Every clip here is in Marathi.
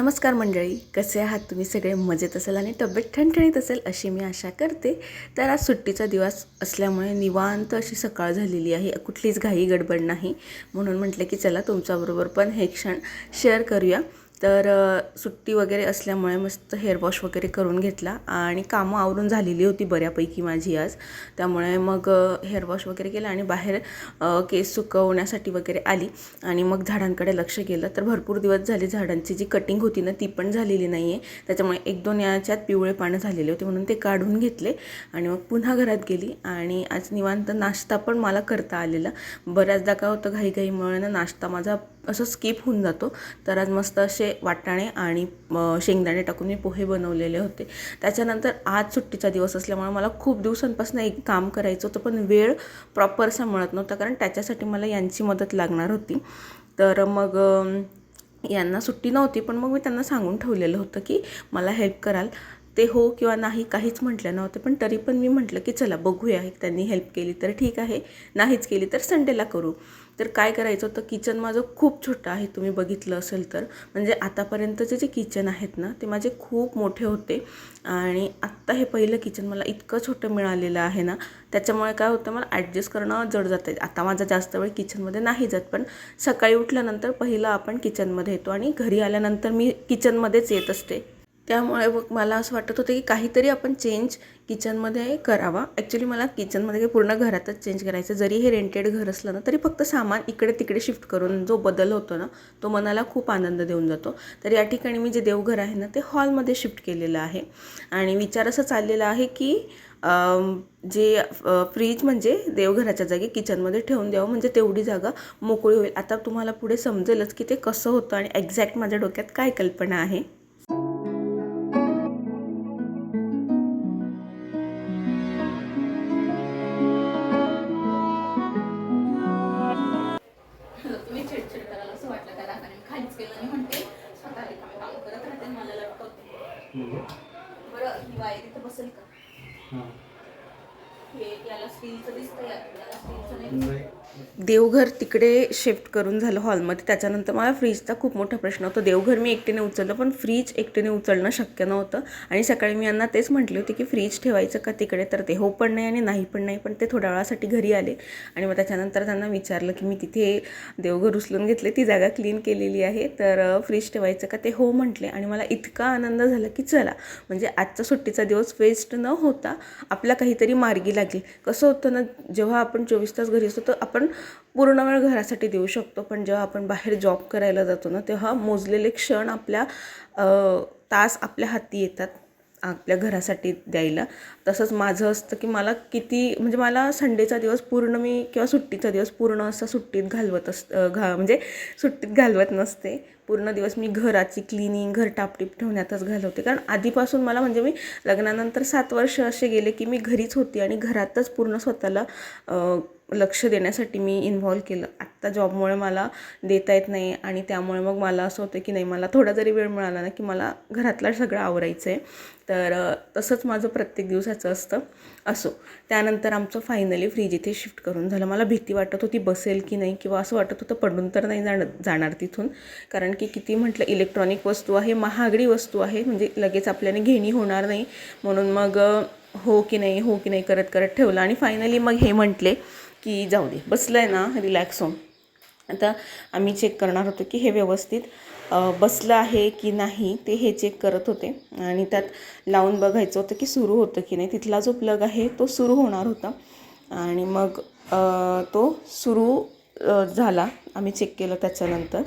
नमस्कार मंडळी कसे आहात तुम्ही? सगळे मजेत असेल आणि तब्येत ठणठणीत असेल अशी मी आशा करते. तर आज सुट्टीचा दिवस असल्यामुळे निवांत अशी सकाळ झालेली आहे. कुठलीच घाई गडबड नाही. म्हणून म्हटलं की चला तुमच्याबरोबर पण हे क्षण शेअर करूया. तर सुट्टी वगैरे असल्यामुळे मस्त हेअरवॉश वगैरे करून घेतला आणि कामं आवरून झालेली होती बऱ्यापैकी माझी आज. त्यामुळे मग हेअर वॉश वगैरे केलं आणि बाहेर केस सुकवण्यासाठी वगैरे आली आणि मग झाडांकडे लक्ष केलं. तर भरपूर दिवस झाले झाडांची जी कटिंग होती ना ती पण झालेली नाही आहे त्याच्यामुळे एक दोन याच्यात पिवळे पानं झालेले होते म्हणून ते काढून घेतले आणि मग पुन्हा घरात गेली आणि आज निवांत नाश्ता पण मला करता आलेला. बऱ्याचदा काय होतं घाईघाईमुळे ना नाश्ता माझा असं स्किप होऊन जातो. तर आज मस्त असे वाटाणे आणि शेंगदाणे टाकून मी पोहे बनवलेले होते. त्याच्यानंतर आज सुट्टीचा दिवस असल्यामुळे मला खूप दिवसांपासून एक काम करायचं होतं पण वेळ प्रॉपरसा मिळत नव्हता कारण त्याच्यासाठी मला यांची मदत लागणार होती. तर मग यांना सुट्टी नव्हती पण मग मी त्यांना सांगून ठेवलेलं होतं की मला हेल्प कराल. ते हो किंवा नाही काहीच म्हटलं नव्हतं पण तरी पण मी म्हटलं की चला बघूया त्यांनी हेल्प केली तर ठीक आहे नाहीच केली तर संडेला करू. तर काय करायचं होतं? किचन माझं खूप छोटं आहे तुम्ही बघितलं असेल तर. म्हणजे आतापर्यंतचे जे किचन आहेत ना ते माझे खूप मोठे होते. आणि आत्ता हे पहिलं किचन मला इतकं छोटं मिळालेलं आहे ना त्याच्यामुळे काय होतं मला ॲडजस्ट करणं जड जातं आता माझा जास्त वेळ किचनमध्ये नाही जात पण सकाळी उठल्यानंतर पहिलं आपण किचनमध्ये येतो आणि घरी आल्यानंतर मी किचनमध्येच येत असते. त्यामुळे मग मला असं वाटत होतं की काहीतरी आपण चेंज किचनमध्ये करावा. ॲक्च्युली मला किचनमध्ये काही पूर्ण घरातच चेंज करायचं. जरी हे रेंटेड घर असलं ना तरी फक्त सामान इकडे तिकडे शिफ्ट करून जो बदल होतो ना तो मनाला खूप आनंद देऊन जातो. तर या ठिकाणी मी जे देवघर आहे ना ते हॉलमध्ये शिफ्ट केलेलं आहे. आणि विचार असा चाललेला आहे की जे फ्रीज म्हणजे देवघराच्या जागी किचनमध्ये ठेवून द्यावं म्हणजे तेवढी जागा मोकळी होईल. आता तुम्हाला पुढे समजेलच की ते कसं होतं आणि एक्झॅक्ट माझ्या डोक्यात काय कल्पना आहे. देवघर तिकडे शिफ्ट करून झालं हॉलमध्ये. त्याच्यानंतर मला फ्रीजचा खूप मोठा प्रश्न होता. देवघर मी एकटीने उचललं पण फ्रीज एकटीने उचलणं शक्य नव्हतं. आणि सकाळी मी यांना तेच म्हटले होते की फ्रीज ठेवायचं का तिकडे? तर ते हो पण नाही आणि नाही पण नाही पण ते थोड्या वेळासाठी घरी आले. आणि मग त्याच्यानंतर त्यांना विचारलं की मी तिथे देवघर उचलून घेतले ती जागा क्लीन केलेली आहे तर फ्रीज ठेवायचं का? ते हो म्हटले. आणि मला इतका आनंद झाला की चला म्हणजे आजचा सुट्टीचा दिवस वेस्ट न होता आपला काहीतरी मार्गी लागेल. कसं होतं ना जेव्हा आपण चोवीस तास घरी असतो तर आपण पूर्ण वेळ घरासाठी देऊ शकतो. पण जेव्हा आपण बाहेर जॉब करायला जातो ना तेव्हा मोजलेले क्षण आपल्या तास आपल्या हाती येतात आपल्या घरासाठी द्यायला. तसंच माझं असतं की मला किती म्हणजे मला संडेचा दिवस पूर्ण मी किंवा सुट्टीचा दिवस पूर्ण असा सुट्टीत घालवत अस घा म्हणजे सुट्टीत घालवत नसते. पूर्ण दिवस मी घराची क्लिनिंग घर टापटीप ठेवण्यातच घालवते. कारण आधीपासून मला म्हणजे मी लग्नानंतर सात वर्ष असे गेले की मी घरीच होती आणि घरातच पूर्ण स्वतःला लक्ष देण्यासाठी मी इन्व्हॉल्व केलं. आत्ता जॉबमुळे मला देता येत नाही आणि त्यामुळे मग मला असं होतं की नाही मला थोडा जरी वेळ मिळाला ना की मला घरातलं सगळं आवरायचं आहे तर तसंच माझं प्रत्येक दिवसाचं असतं. असो त्यानंतर आमचं फायनली फ्रीज इथे शिफ्ट करून झालं. मला भीती वाटत होती बसेल की नाही किंवा असं वाटत होतं पडून तर नाही जाण जाणार तिथून. कारण की किती म्हटलं इलेक्ट्रॉनिक वस्तू आहे महागडी वस्तू आहे. म्हणजे लगेच आपल्याने घेणी होणार नाही. म्हणून मग हो की नाही हो की नाही करत करत ठेवलं. आणि फायनली मग हे म्हटले की जाऊ दे बसलं आहे ना रिलॅक्स होऊन. आता आम्ही चेक करणार होतो की हे व्यवस्थित बसलं आहे की नाही ते हे चेक करत होते. आणि त्यात लावून बघायचं होतं की सुरू होतं की नाही. तिथला जो प्लग आहे तो सुरू होणार होता. आणि मग तो सुरू झाला. आम्ही चेक केलं त्याच्यानंतर.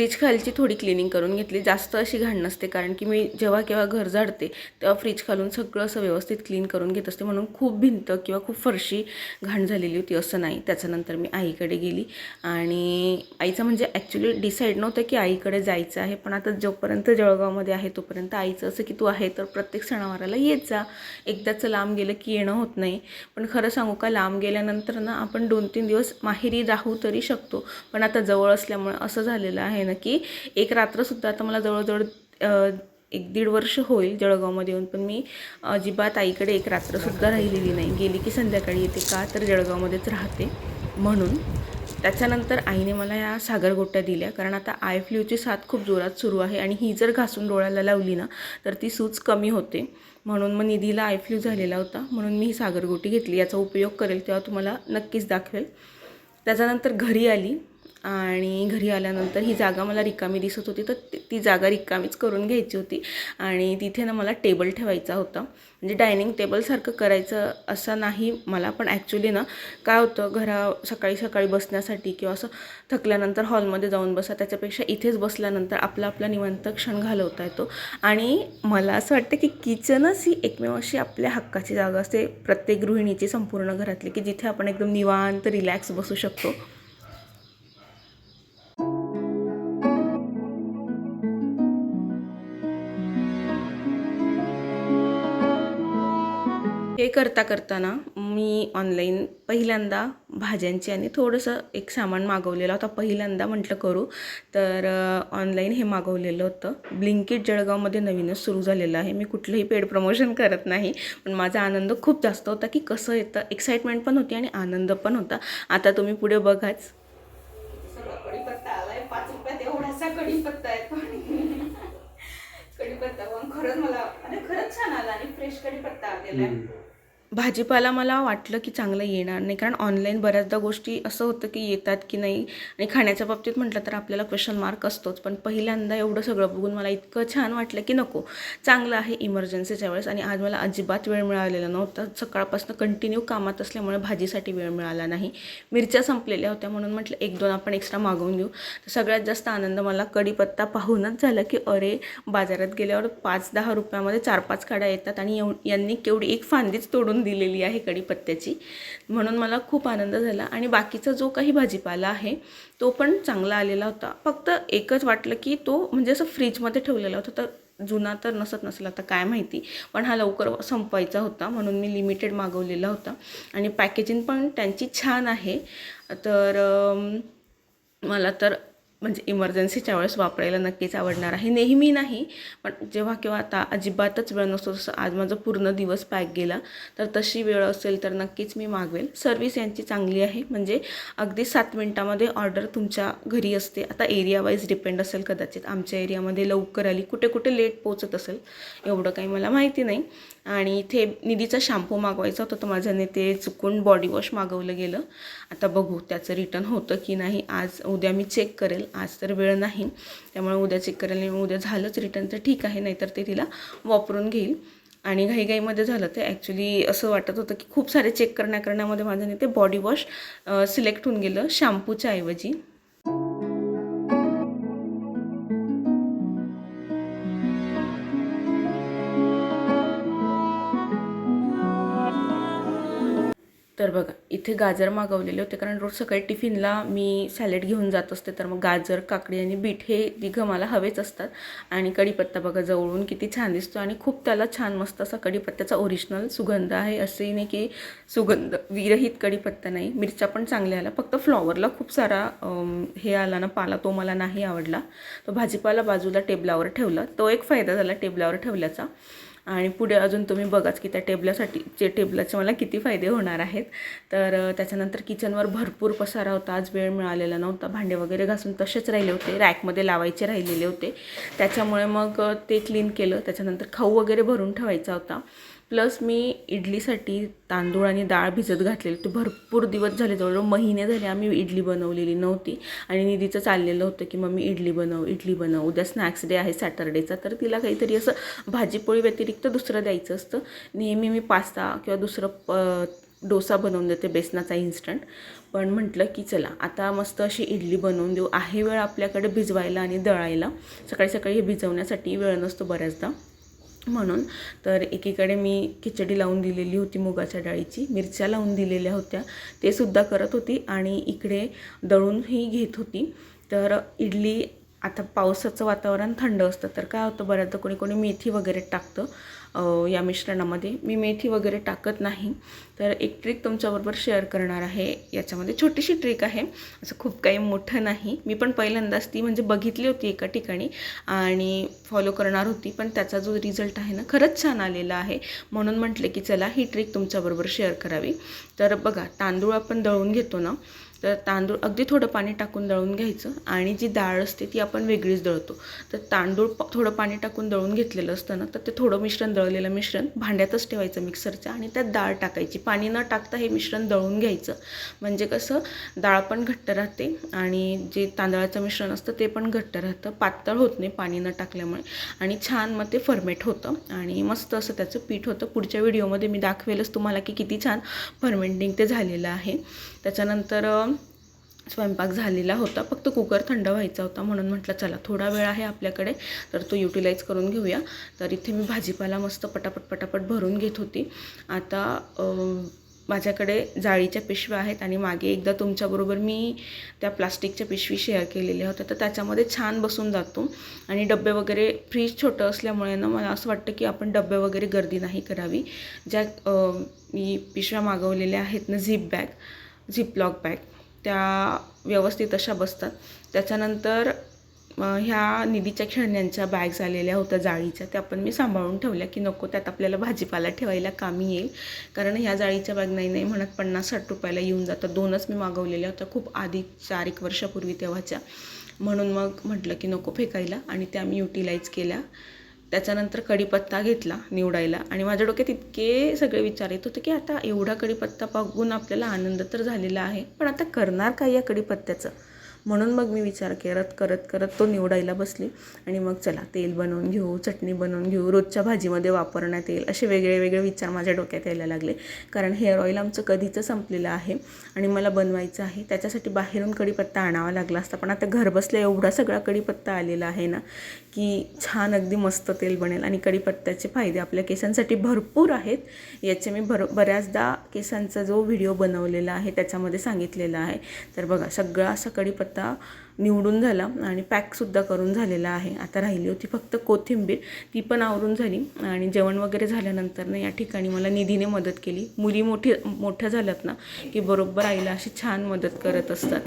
फ्रीज खालची थोडी क्लिनिंग करून घेतली. जास्त अशी घाण नसते कारण की मी जेव्हा केव्हा घर झाडते तेव्हा फ्रीज खालून सगळं असं व्यवस्थित क्लीन करून घेत असते. म्हणून खूप भिंत किंवा खूप फरशी घाण झालेली होती असं नाही. त्याच्यानंतर मी आईकडे गेली. आणि आईचं म्हणजे ॲक्च्युली डिसाईड नव्हतं की आईकडे जायचं आहे. पण आता जोपर्यंत जळगावमध्ये आहे तोपर्यंत आईचं असं की तू आहे तर प्रत्येक सणावाराला येत जा. एकदाचं लांब गेलं की येणं होत नाही. पण खरं सांगू का लांब गेल्यानंतर ना आपण दोन तीन दिवस माहेरी राहू तरी शकतो. पण आता जवळ असल्यामुळे असं झालेलं आहे ना की एक रात्रसुद्धा आता मला जवळजवळ एक दीड वर्ष होईल जळगावमध्ये येऊन पण मी अजिबात आईकडे एक रात्रसुद्धा राहिलेली नाही. गेली की संध्याकाळी येते का तर जळगावमध्येच राहते म्हणून. त्याच्यानंतर आईने मला या सागरगोट्या दिल्या कारण आता आय फ्ल्यूची साथ खूप जोरात सुरू आहे आणि ही जर घासून डोळ्याला लावली ना तर ती सूज कमी होते. म्हणून मग निधीला आय फ्ल्यू झालेला होता म्हणून मी ही सागरगोटी घेतली. याचा उपयोग करेल तेव्हा तुम्हाला नक्कीच दाखवेल. त्याच्यानंतर घरी आली. आणि घरी आल्यानंतर ही जागा मला रिकामी दिसत होती तर ती- जागा रिकामीच करून घ्यायची होती. आणि तिथे ना मला टेबल ठेवायचा होता. म्हणजे डायनिंग टेबलसारखं करायचं असं नाही मला पण ॲक्च्युली ना काय होतं घरा सकाळी सकाळी बसण्यासाठी किंवा असं थकल्यानंतर हॉलमध्ये जाऊन बसा त्याच्यापेक्षा इथेच बसल्यानंतर आपला आपला निवंत क्षण घालवता येतो. आणि मला असं वाटतं की किचनच ही एकमेव अशी आपल्या हक्काची जागा असते प्रत्येक गृहिणीची संपूर्ण घरातली की जिथे आपण एकदम निवांत रिलॅक्स बसू शकतो. करता करताना मी ऑनलाईन पहिल्यांदा भाज्यांची आणि थोडंसं एक सामान मागवलेलं होता. पहिल्यांदा म्हटलं करू तर ऑनलाईन हे मागवलेलं होतं. ब्लिंकिट जळगावमध्ये नवीनच सुरू झालेलं आहे. मी कुठलंही पेड प्रमोशन करत नाही. पण माझा आनंद खूप जास्त होता की कसं येतं. एक्साइटमेंट पण होती आणि आनंद पण होता. आता तुम्ही पुढे बघाच. सगळा कढीपत्ता खरंच मला अरे खरंच छान आला आणि फ्रेश कढीपत्ता आलेला आहे. भाजीपाला मला वाटलं की चांगलं येणार नाही. कारण ऑनलाईन बऱ्याचदा गोष्टी असं होतं की येतात की नाही. आणि खाण्याच्या बाबतीत म्हटलं तर आपल्याला क्वेश्चन मार्क असतोच. पण पहिल्यांदा एवढं सगळं बघून मला इतकं छान वाटलं की नको. चांगलं आहे इमर्जन्सीच्या वेळेस. आणि आज मला अजिबात वेळ मिळालेला नव्हता. सकाळपासून कंटिन्यू कामात असल्यामुळे भाजीसाठी वेळ मिळाला नाही. मिरच्या संपलेल्या होत्या म्हणून म्हटलं एक दोन आपण एक्स्ट्रा मागवून घेऊ. तर सगळ्यात जास्त आनंद मला कढीपत्ता पाहूनच झाला की अरे बाजारात गेल्यावर पाच दहा रुपयामध्ये चार पाच काड्या येतात. आणि यांनी केवढी एक फांदीच तोडून दिलेली आहे कढीपत्त्याची. म्हणून मला खूप आनंद झाला आणि बाकीचा जो काही भाजीपाला आहे तो पण चांगला आलेला होता. फक्त एकच वाटलं की तो म्हणजे असं फ्रीजमध्ये ठेवलेला होता. तर जुना तर नसत नसेल आता काय माहिती. पण हा लवकर संपवायचा होता म्हणून मी लिमिटेड मागवलेला होता. आणि पॅकेजिंग पण त्यांची छान आहे. तर मला तर म्हणजे इमर्जन्सीच्या वेळेस वापरायला नक्कीच आवडणार आहे. नेहमी नाही पण जेव्हा किंवा आता अजिबातच वेळ नसतो जसं आज माझा पूर्ण दिवस पॅक गेला तर तशी वेळ असेल तर नक्कीच मी मागवेल. सर्विस यांची चांगली आहे म्हणजे अगदी सात मिनटामध्ये ऑर्डर तुमच्या घरी असते. आता एरिया वाईज डिपेंड असेल कदाचित. आमच्या एरियामध्ये लवकर आली कुठे कुठे लेट पोचत असेल एवढं काही मला माहिती नाही. आणि इथे निधीचा शॅम्पू मागवायचा होता तर माझ्याने ते चुकून बॉडी वॉश मागवलं गेलं. आता बघू त्याचं रिटर्न होतं की नाही. आज उद्या मी चेक करेल. आज तर वेळ नाही. त्यामुळे उद्या चेक करेल आणि उद्या झालंच रिटर्न तर ठीक आहे नाहीतर ते तिला वापरून घेईल. आणि घाईघाईमध्ये झालं ते. ॲक्च्युली असं वाटत होतं की खूप सारे चेक करण्या करण्यामध्ये माझ्याने ते बॉडी वॉश सिलेक्ट होऊन गेलं शॅम्पूच्या ऐवजी. तर बघा इथे गाजर मागवलेले होते कारण रोज सकाळी टिफिनला मी सॅलेड घेऊन जात असते तर मग गाजर काकडी आणि बीट हे तिघं मला हवेच असतात. आणि कढीपत्ता बघा जवळून किती छान दिसतो आणि खूप त्याला छान मस्त असा कढीपत्त्याचा ओरिजिनल सुगंध आहे. असंही नाही की सुगंध विरहित कढीपत्ता नाही. मिरच्या पण चांगल्या आल्या. फक्त फ्लॉवरला खूप सारा हे आला ना पाला तो मला नाही आवडला. तो भाजीपाला बाजूला टेबलावर ठेवला. तो एक फायदा झाला टेबलावर ठेवल्याचा. आणि पुढे अजून तुम्ही बघाच की त्या टेबलासाठी जे टेबलाचे मला किती फायदे होणार आहेत. तर त्याच्यानंतर किचनवर भरपूर पसारा होता. आज वेळ मिळालेला नव्हता. भांडे वगैरे घासून तसेच राहिले होते. रॅकमध्ये लावायचे राहिलेले होते. त्याच्यामुळे मग ते क्लीन केलं. त्याच्यानंतर खाऊ वगैरे भरून ठेवायचा होता. प्लस मी इडलीसाठी तांदूळ आणि डाळ भिजत घातलेली. ते भरपूर दिवस झाले जवळजवळ महिने झाले आम्ही इडली बनवलेली नव्हती. आणि निधीचं चाललेलं होतं की मम्मी इडली बनव इडली बनव. उद्या स्नॅक्स डे आहे सॅटरडेचा तर तिला काहीतरी असं भाजीपोळी व्यतिरिक्त दुसरं द्यायचं असतं. नेहमी मी पास्ता किंवा दुसरं प डोसा बनवून देते बेसनाचा इन्स्टंट पण म्हटलं की चला आता मस्त अशी इडली बनवून देऊ. आहे वेळ आपल्याकडे भिजवायला आणि दळायला. सकाळी सकाळी हे भिजवण्यासाठी वेळ नसतो बऱ्याचदा. म्हणून. तर एकीकडे मी खिचडी लावून दिलेली होती मुगाच्या डाळीची मिरच्या लावून दिलेल्या होत्या. ते सुद्धा करत होती आणि इकडे दळूनही घेत होती. तर इडली आता पावसाचं वातावरण थंड असतं तर काय होतं बऱ्याचदा कोणी कोणी मेथी वगैरे टाकतं. या मिश्रणामध्ये. मी मेथी वगैरे टाकत नाही. तर एक ट्रिक तुमच्याबरोबर शेअर करणार आहे. याच्यामध्ये छोटीशी ट्रिक आहे. असं खूप काही मोठं नाही. मी पण पहिल्यांदाच ती म्हणजे बघितली होती एका ठिकाणी आणि फॉलो करणार होती. पण त्याचा जो रिझल्ट आहे ना खरंच छान आलेला आहे. म्हणून म्हटले की चला ही ट्रिक तुमच्याबरोबर शेअर करावी. तर बघा तांदूळ आपण दळून घेतो ना तर तांदूळ अगदी थोडं पाणी टाकून दळून घ्यायचं आणि जी डाळ असते ती आपण वेगळीच दळतो. तर तांदूळ थोडं पाणी टाकून दळून घेतलेलं असतं ना तर ते थोडं मिश्रण दळलेलं मिश्रण भांड्यातच ठेवायचं मिक्सरच्या आणि त्यात डाळ टाकायची. पाणी न टाकता हे मिश्रण दळून घ्यायचं. म्हणजे कसं डाळ पण घट्ट राहते आणि जे तांदळाचं मिश्रण असतं ते पण घट्ट राहतं. पातळ होत नाही पाणी न टाकल्यामुळे आणि छान मग ते फर्मेट होतं आणि मस्त असं त्याचं पीठ होतं. पुढच्या व्हिडिओमध्ये मी दाखवेलच तुम्हाला की किती छान फर्मेंटिंग ते झालेलं आहे. त्याच्यानंतर स्वयंपाक झालेला होता. फक्त कुकर थंड व्हायचा होता म्हणून म्हटलं चला थोडा वेळ आहे आपल्याकडे तर तो युटिलाईज करून घेऊया. तर इथे मी भाजीपाला मस्त पटापट पटापट भरून घेत होती. आता माझ्याकडे जाळीच्या पिशव्या आहेत आणि मागे एकदा तुमच्याबरोबर मी त्या प्लास्टिकच्या पिशवी शेअर केलेल्या होत्या. तर त्याच्यामध्ये छान बसून जातो. आणि डबे वगैरे फ्रीज छोटं असल्यामुळे ना मला असं वाटतं की आपण डबे वगैरे गर्दी नाही करावी. ज्या मी पिशव्या मागवलेल्या आहेत ना झिप बॅग झिपलॉक बॅग त्या व्यवस्थित अशा बसतात. त्याच्यानंतर ह्या निधीच्या खेळण्यांच्या बॅग्स आलेल्या होत्या जाळीच्या. त्या पण मी सांभाळून ठेवल्या की नको त्यात आपल्याला भाजीपाला ठेवायला कामी येईल. कारण ह्या जाळीच्या बॅग नाही नाही म्हणत पन्नास साठ रुपयाला येऊन जातात दोनच मी मागवलेल्या होत्या खूप आधी चार एक वर्षापूर्वी तेव्हाच्या. म्हणून मग म्हटलं की नको फेकायला आणि त्या मी युटिलाईज केल्या. त्याच्यानंतर कढीपत्ता घेतला निवडायला. आणि माझ्या डोक्यात इतके सगळे विचार येत होते की आता एवढा कढीपत्ता बघून आपल्याला आनंद तर झालेला आहे. पण आता करणार काय या कढीपत्त्याचं? म्हणून मग मी विचार करत करत करत तो निवडायला बसली. आणि मग चला तेल बनवून घेऊ चटणी बनवून घेऊ रोजच्या भाजीमध्ये वापरण्यात येईल असे वेगळे वेगळे विचार माझ्या डोक्यात यायला लागले. कारण हेअर ऑईल आमचं कधीचं संपलेलं आहे. आणि मला बनवायचं आहे. त्याच्यासाठी बाहेरून कढीपत्ता आणावा लागला असता. पण आता घरबसल्या एवढा सगळा कढीपत्ता आलेला आहे ना की छान अगदी मस्त तेल बनेल. आणि कढीपत्त्याचे फायदे आपल्या केसांसाठी भरपूर आहेत. याचे मी भर बऱ्याचदा केसांचा जो व्हिडिओ बनवलेला आहे त्याच्यामध्ये सांगितलेला आहे. तर बघा सगळा असा कढीपत्ता आता निवडून झाला आणि पॅकसुद्धा करून झालेला आहे. आता राहिली होती फक्त कोथिंबीर. ती पण आवरून झाली आणि जेवण वगैरे झाल्यानंतर ना या ठिकाणी मला निधीने मदत केली. मुली मोठी मोठ्या झाल्यात ना की बरोबर आईला अशी छान मदत करत असतात.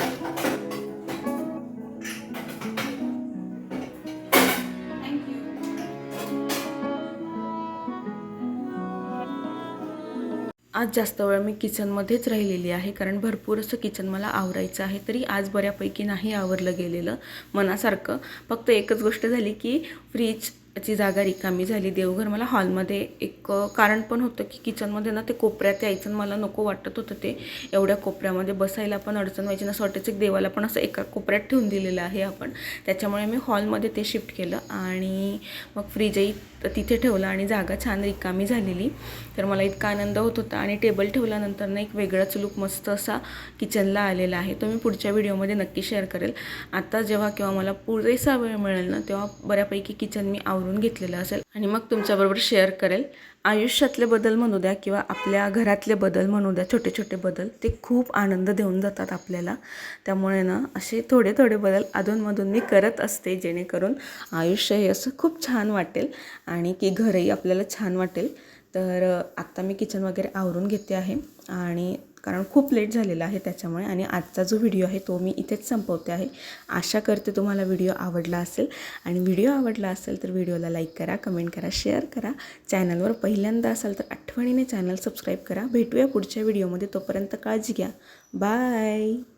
आज जास्त वेळ मी किचनमध्येच राहिलेली आहे कारण भरपूर असं किचन मला आवरायचं आहे तरी आज बऱ्यापैकी नाही आवरलं गेलेलं मनासारखं. फक्त एकच गोष्ट झाली की फ्रीज ची जागा रिकामी झाली. देवघर मला हॉलमध्ये एक कारण पण होतं की किचनमध्ये ना ते कोपऱ्यात यायचं आणि मला नको वाटत होतं ते. एवढ्या कोपऱ्यामध्ये बसायला पण अडचण व्हायची ना. असं वाटायचं एक देवाला पण असं एका कोपऱ्यात ठेवून दिलेलं आहे आपण. त्याच्यामुळे मी हॉलमध्ये ते शिफ्ट केलं आणि मग फ्रीजही तिथे ठेवलं आणि जागा छान रिकामी झालेली. तर मला इतका आनंद होत होता आणि टेबल ठेवल्यानंतर ना एक वेगळाच लुक मस्त असा किचनला आलेला आहे. तो मी पुढच्या व्हिडिओमध्ये नक्की शेअर करेल. आता जेव्हा किंवा मला पुरेसा वेळ मिळेल ना तेव्हा बऱ्यापैकी किचन मी आव आवरून घेतलेलं असेल. आणि मग तुमच्याबरोबर शेअर करेल. आयुष्यातले बदल म्हणू द्या किंवा आपल्या घरातले बदल म्हणू द्या छोटे छोटे बदल ते खूप आनंद देऊन जातात आपल्याला. त्यामुळे ना असे थोडे थोडे बदल अधूनमधून मी करत असते जेणेकरून आयुष्य हे असं खूप छान वाटेल आणि की घरही आपल्याला छान वाटेल. तर आत्ता मी किचन वगैरे आवरून घेते आहे. आणि कारण खूप लेट झालेला आहे त्याच्यामुळे आणि आजचा जो व्हिडिओ आहे तो मी इथेच संपवते आहे. आशा करते तुम्हाला व्हिडिओ आवडला असेल. आणि व्हिडिओ आवडला असेल तर व्हिडिओला लाईक करा कमेंट करा शेअर करा. चॅनलवर पहिल्यांदा असाल तर आठवणीने चॅनल सबस्क्राईब करा. भेटूया पुढच्या व्हिडिओमध्ये. तोपर्यंत काळजी घ्या. बाय.